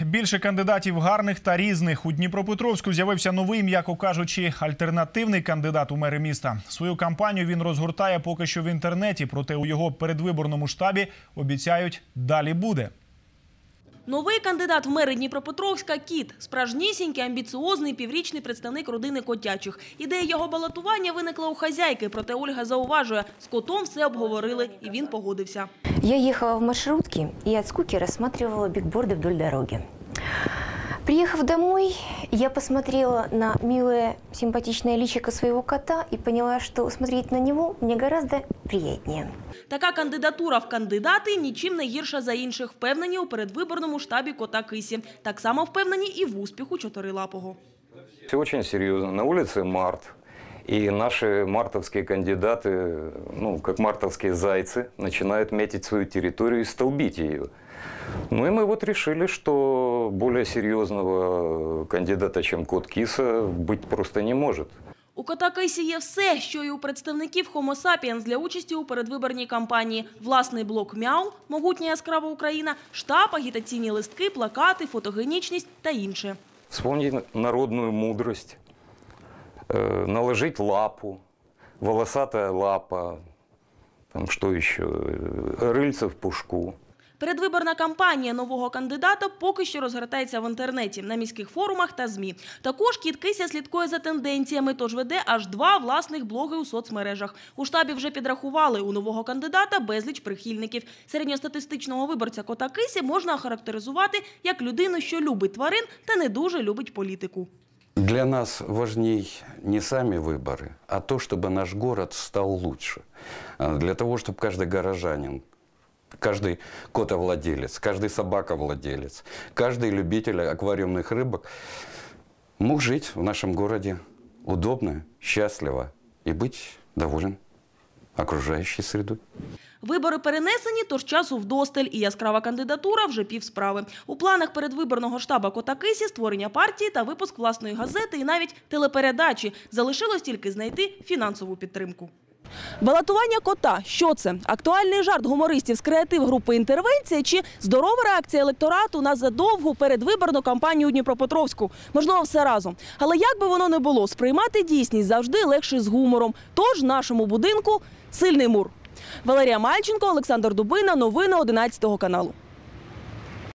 Більше кандидатів гарних та різних. У Дніпропетровську з'явився новий, м'яко кажучи, альтернативний кандидат у мери міста. Свою кампанію він розгортає поки що в інтернеті, проте у його передвиборному штабі обіцяють далі буде. Новий кандидат в мери Дніпропетровська – Кіт. Справжнісінький, амбіціозний, піврічний представник родини котячих. Ідея його балотування виникла у хазяйки, проте Ольга зауважує, з котом все обговорили, і він погодився. Я їхала в маршрутці і від скуки розглядала бікборди вдоль дороги. Приехав домой, я посмотрела на милое, симпатичное личико своего кота и поняла, что смотреть на него мне гораздо приятнее. Така кандидатура в кандидати нічим не гірша за інших, впевнені у передвиборному штабі кота Кисі. Так само впевнені і в успіху чотирилапого. Все очень серьезно. На улице март. И наши мартовские кандидаты, ну, как мартовские зайцы, начинают метить свою территорию и столбить ее. Ну и мы вот решили, что более серьезного кандидата, чем кот Киса, быть просто не может. У кота Кисі є все, що і у представників Homo sapiens для участі у передвиборній кампанії. Власний блок «Мяу», могутня яскрава Україна, штаб, агітаційні листки, плакати, фотогенічність та інше. Вспомнить народную мудрость, э, наложить лапу, волосатая лапа, там что еще, э, рыльце в пушку. Передвиборна кампанія нового кандидата поки що розгортається в інтернеті, на міських форумах та ЗМІ. Також Кіт Кися слідкує за тенденціями, тож веде аж два власних блоги у соцмережах. У штабі вже підрахували у нового кандидата безліч прихильників. Середньостатистичного виборця кота Кисі можна охарактеризувати як людину, що любить тварин та не дуже любить політику. Для нас важней не сами выборы, а то, чтобы наш город стал лучше. А Для того, чтобы каждый горожанин, каждый котовладелец, каждый собаковладелец, каждый любитель аквариумных рыбок мог жить в нашем городе удобно, счастливо и быть доволен окружающей средой. Вибори перенесені, тож часу вдосталь, і яскрава кандидатура вже півсправи. У планах передвиборного штаба Кота Кисі створення партії та випуск власної газети і навіть телепередачі. Залишилось тільки знайти фінансову підтримку. Балотування кота що це? Актуальний жарт гумористів з креатив групи інтервенція чи здорова реакція електорату на задовгу передвиборну кампанію Дніпропетровську? Можливо, все разом. Але як би воно не було, сприймати дійсність завжди легше з гумором. Тож нашому будинку сильний мур. Валерія Мальченко, Олександр Дубина. Новини 11 каналу.